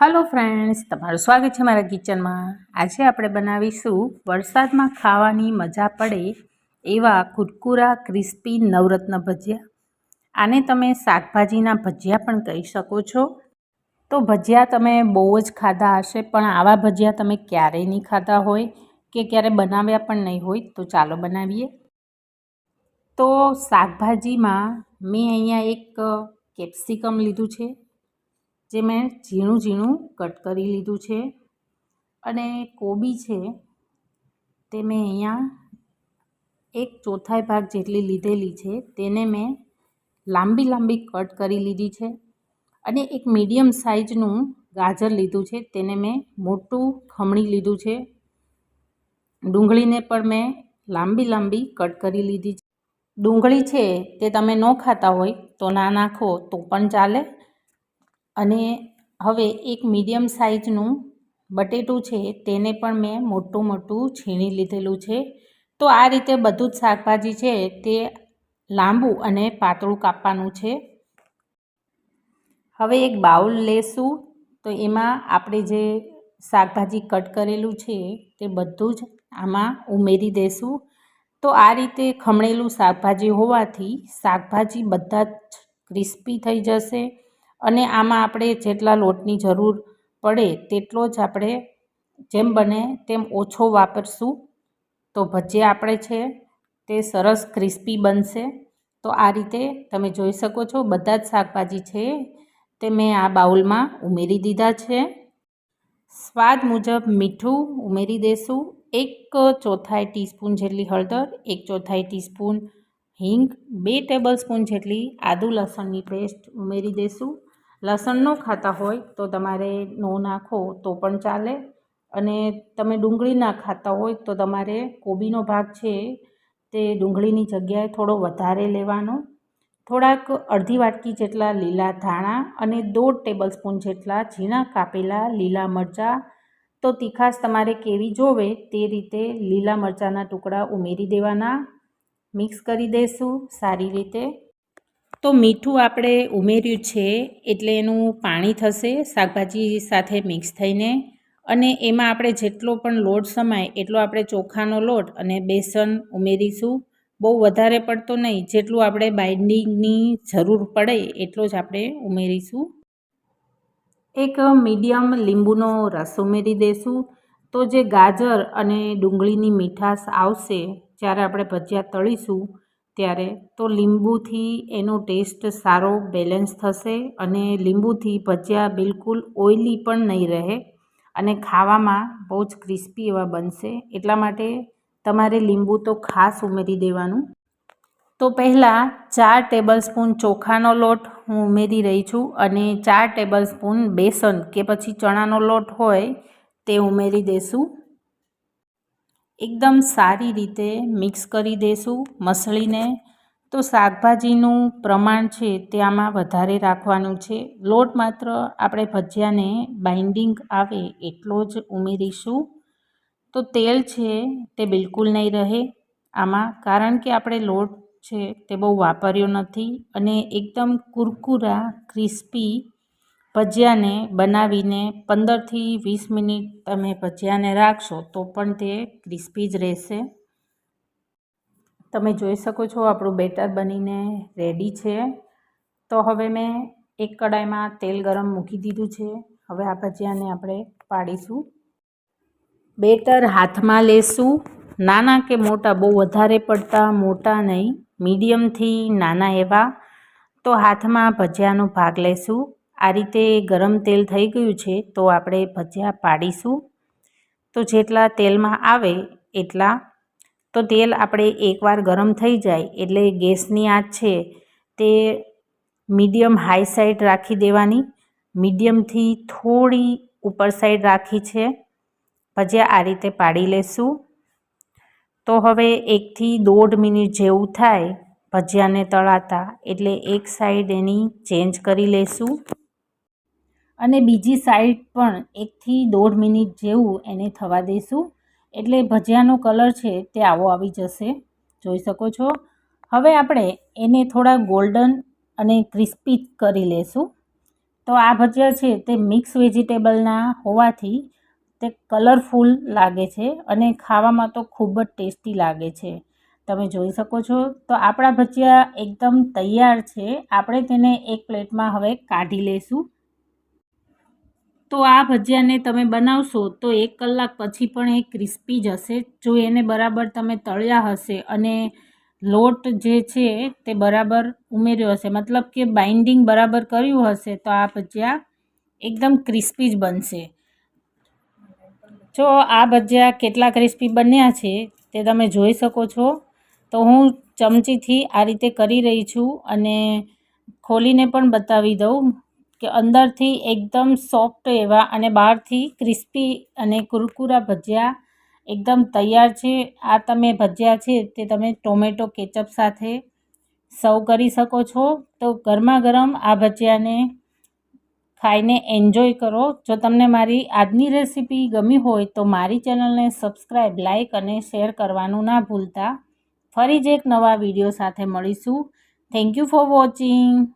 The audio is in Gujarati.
હલો ફ્રેન્ડ્સ તમારું સ્વાગત છે મારા કિચનમાં. આજે આપણે બનાવીશું વરસાદમાં ખાવાની મજા પડે એવા કુરકુરા ક્રિસ્પી નવરત્ન ભજીયા. આને તમે શાકભાજીના ભજીયા પણ કહી શકો છો. તો ભજીયા તમે બહુ જ ખાધા હશે, પણ આવા ભજીયા તમે ક્યારેય નહીં ખાધા હોય કે ક્યારે બનાવ્યા પણ નહીં હોય, તો ચાલો બનાવીએ. તો શાકભાજીમાં મેં અહીંયા એક કેપ્સિકમ લીધું છે. જે મેં ઝીણું ઝીણું કટ કરી લીધું છે. અને કોબી છે તે મેં અહીંયા એક ચોથાઈ ભાગ જેટલી લીધેલી છે તેને મેં લાંબી લાંબી કટ કરી લીધી છે. અને એક મીડિયમ સાઇઝનું ગાજર લીધું છે તેને મેં મોટું ખમણી લીધું છે. ડુંગળીને પણ મેં લાંબી લાંબી કટ કરી લીધી છે. ડુંગળી છે તે તમે ન ખાતા હોય તો ના નાખો તો પણ ચાલે. અને હવે એક મીડિયમ સાઇઝનું બટેટું છે, તેને પણ મેં મોટું મોટું છીણી લીધેલું છે. તો આ રીતે બધું જ શાકભાજી છે, તે લાંબુ અને પાતળું કાપવાનું છે. હવે એક બાઉલ લેશું, તો એમાં આપણે જે શાકભાજી કટ કરેલું છે, તે બધું જ આમાં ઉમેરી દેશું. તો આ રીતે ખમણેલું શાકભાજી હોવાથી શાકભાજી બધા જ ક્રિસ્પી થઈ જશે. અને આમાં આપણે જેટલા લોટની જરૂર પડે તેટલો જ આપણે જેમ બને તેમ ઓછો વાપરશું. તો ભજીયા આપણે છે તે સરસ ક્રિસ્પી બનશે. તો આ રીતે તમે જોઈ શકો છો બધા જ શાકભાજી છે તે મેં આ બાઉલમાં ઉમેરી દીધા છે. સ્વાદ મુજબ મીઠું ઉમેરી દઈશું એક ચોથાઈ ટીસ્પૂન જેટલી હળદર, એક ચોથાઈ ટીસ્પૂન હિંગ, બે ટેબલ સ્પૂન જેટલી આદુ લસણની પેસ્ટ ઉમેરી દઈશું લસણ ન ખાતા હોય તો તમારે નો નાખો તો પણ ચાલે. અને તમે ડુંગળી ના ખાતા હોય તો તમારે કોબીનો ભાગ છે તે ડુંગળીની જગ્યાએ થોડો વધારે લેવાનો. થોડાક અડધી વાટકી જેટલા લીલા ધાણા અને દોઢ ટેબલ સ્પૂન જેટલા ઝીણા કાપેલા લીલા મરચાં. તો તીખાશ તમારે કેવી જોવે તે રીતે લીલા મરચાંના ટુકડા ઉમેરી દેવાના. મિક્સ કરી દઈશું સારી રીતે. તો મીઠું આપણે ઉમેર્યું છે એટલે એનું પાણી થશે, શાકભાજી સાથે મિક્સ થઈને. અને એમાં આપણે જેટલો પણ લોટ સમાય એટલો આપણે ચોખાનો લોટ અને બેસન ઉમેરીશું. બહુ વધારે પડતો નહીં, જેટલું આપણે બાઇન્ડિંગની જરૂર પડે એટલો જ આપણે ઉમેરીશું. એક મીડિયમ લીંબુનો રસ ઉમેરી દઈશું તો જે ગાજર અને ડુંગળીની મીઠાશ આવશે, જ્યારે આપણે ભજીયા તળીશું ત્યારે તો લીંબુથી એનો ટેસ્ટ સારો બેલેન્સ થશે અને લીંબુથી ભજીયા બિલકુલ ઓઇલી પણ નહીં રહે અને ખાવામાં બહુ જ ક્રિસ્પી એવા બનશે. એટલા માટે તમારે લીંબુ તો ખાસ ઉમેરી દેવાનું. તો પહેલાં ચાર ટેબલ સ્પૂન ચોખાનો લોટ હું ઉમેરી રહી છું અને ચાર ટેબલ સ્પૂન બેસન કે પછી ચણાનો લોટ હોય તે ઉમેરી દઈશું એકદમ સારી રીતે મિક્સ કરી દઈશું મસળીને. તો શાકભાજીનું પ્રમાણ છે તે આમાં વધારે રાખવાનું છે. લોટ માત્ર આપણે ભજીયાને બાઇન્ડિંગ આવે એટલો જ ઉમેરીશું. તો તેલ છે તે બિલકુલ નહીં રહે આમાં, કારણ કે આપણે લોટ છે તે બહુ વાપર્યો નથી અને એકદમ કુરકુરા, ક્રિસ્પી ભજીયાને બનાવીને પંદરથી વીસ મિનિટ તમે ભજીયાને રાખશો તો પણ તે ક્રિસ્પી જ રહેશે. તમે જોઈ શકો છો આપણું બેટર બનીને રેડી છે. તો હવે મેં એક કડાઈમાં તેલ ગરમ મૂકી દીધું છે. હવે આ ભજીયાને આપણે પાડીશું. બેટર હાથમાં લેશું. નાના કે મોટા બહુ વધારે પડતા, મોટા નહીં, મીડિયમથી નાના એવા. તો હાથમાં ભજીયાનો ભાગ લેશું. આ રીતે ગરમ તેલ થઈ ગયું છે, તો આપણે ભજીયા પાડીશું. તો જેટલા તેલમાં આવે એટલા, તો તેલ આપણે એકવાર ગરમ થઈ જાય એટલે ગેસની આંચ છે તે મીડિયમ હાઈ સાઈડ રાખી દેવાની. મીડિયમથી થોડી ઉપર સાઈડ રાખી છે. ભજીયા આ રીતે પાડી લેશું. તો હવે એકથી દોઢ મિનિટ જેવું થાય ભજીયાને તળાતા એટલે એક સાઈડ એની ચેન્જ કરી લેશું. અને બીજી સાઈડ પણ એકથી દોઢ મિનિટ જેવું એને થવા દઈશું. એટલે ભજીયાનો કલર છે તે આવો આવી જશે. જોઈ શકો છો? હવે આપણે એને થોડા ગોલ્ડન અને ક્રિસ્પી કરી લેશું. તો આ ભજીયા છે તે મિક્સ વેજીટેબલના હોવાથી તે કલરફુલ લાગે છે અને ખાવામાં તો ખૂબ જ ટેસ્ટી લાગે છે. તમે જોઈ શકો છો? તો આપણા ભજીયા એકદમ તૈયાર છે. આપણે તેને એક પ્લેટમાં હવે કાઢી લઈશું તો આ ભજીયાને તમે બનાવશો તો એક કલાક પછી પણ એ ક્રિસ્પી જ હશે. જો એને બરાબર તમે તળ્યા હશે અને લોટ જે છે તે બરાબર ઉમેર્યો હશે, મતલબ કે બાઇન્ડિંગ બરાબર કર્યું હશે, તો આ ભજીયા એકદમ ક્રિસ્પી જ બનશે. જો આ ભજીયા કેટલા ક્રિસ્પી બન્યા છે તે તમે જોઈ શકો છો. તો હું ચમચીથી આ રીતે કરી રહી છું અને ખોલીને પણ બતાવી દઉં. કે અંદરથી એકદમ સોફ્ટ એવા અને બહારથી ક્રિસ્પી અને કુરકુરા ભજીયા એકદમ તૈયાર છે. આ તમે ભજીયા છે તે તમે ટોમેટો, કેચઅપ સાથે સર્વ કરી શકો છો. તો ગરમા ગરમ આ ભજીયાને ખાઈને એન્જોય કરો. જો તમને મારી આજની રેસીપી ગમી હોય તો મારી ચેનલને સબસ્ક્રાઈબ લાઇક અને શેર કરવાનું ના ભૂલતા. ફરી જ એક નવા વીડિયો સાથે મળીશું. Thank you for watching.